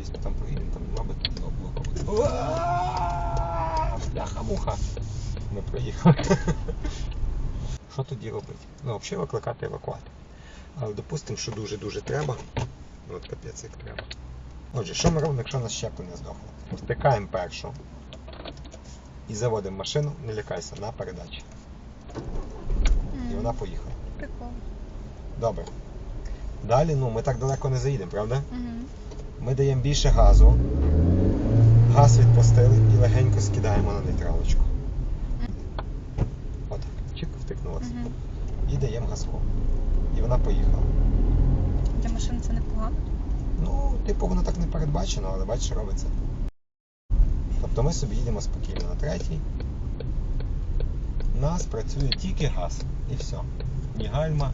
десь там поїдемо, там мабуть облако. Бляха-муха. Ми проїхали. Що тоді робити? Ну, взагалі викликати евакуатор. Але допустимо, що дуже-дуже треба. Ну, От капець як треба. Отже, що ми робимо, якщо у нас щеплення здохло? Втикаємо першу і заводимо машину, не лякайся, на передачі. І вона поїхала. Прикол. Добре. Далі, ну, ми так далеко не заїдемо, правда? Угу. Ми даємо більше газу, газ відпустили і легенько скидаємо на нейтралочку. Отак, чик, втикнулося. Угу. І даємо газку. І вона поїхала. Для машин це непогано. Ну, типу, воно так не передбачено, але бачиш, робиться. Тобто ми собі їдемо спокійно на третій. У нас працює тільки газ і все. Ні гальма,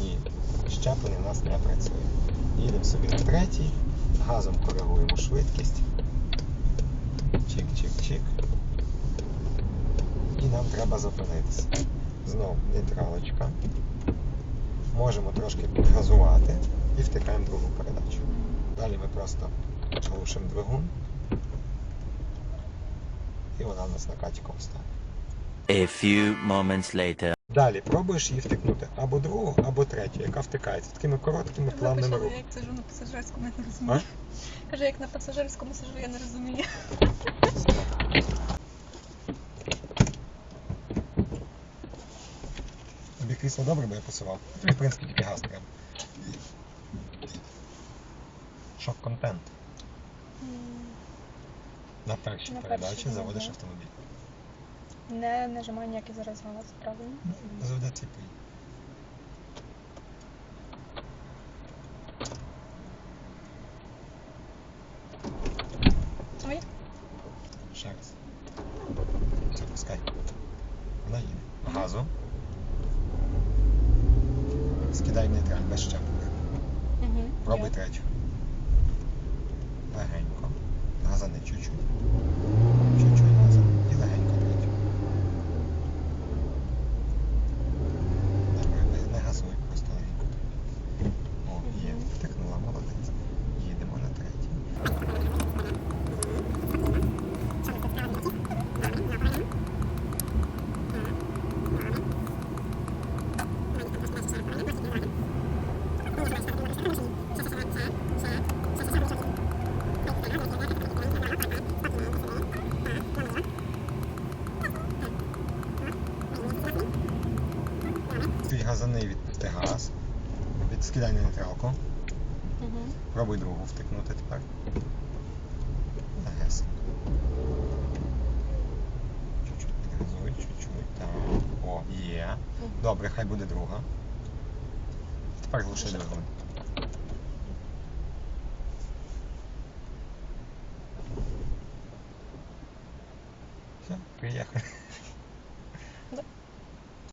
ні щеплення у нас не працює. Їдемо собі на третій, газом коригуємо швидкість. Чик-чик-чик. І нам треба зупинитися. Знову нейтралочка. Можемо трошки підгазувати і втикаємо другу передачу. Далі ми просто глушимо двигун. І вона в нас накатіком стане. A few moments later. Далі пробуєш її втикнути або другу, або третю, яка втикається такими короткими плавними Вибачте, рухами. як сижу на пасажирському, я не розумію. Каже, як на пасажирському сижу, я не розумію. Тобі крісло добре, бо я посував. Тобі, в принципі, тільки газ треба. Шок контент. На першій На передачі заводиш автомобіль. Не нажимаю ніякий зараз газ, правильно? Ну, заведеться. Ой, Ще раз. Все, пускай. Вона їде. Газу. Скидай нейтраль без щеплення. угу. Пробуй третю. Легенько. Газани чуть-чуть. Чуть-чуть газан. І легенько третю. Добре, не, не газуй, просто легенько. О, є. Мгм. Втикнула, молодець. Їдемо на третій. Ти газани відпусти газ. Відскидай на нейтралку. Угу. Пробуй другу втикнути тепер. Легесенько. Чуть-чуть підгазуй, чуть-чуть. Так. О, є. Добре, хай буде друга. Тепер глуши двигун. Все, приїхали. Да.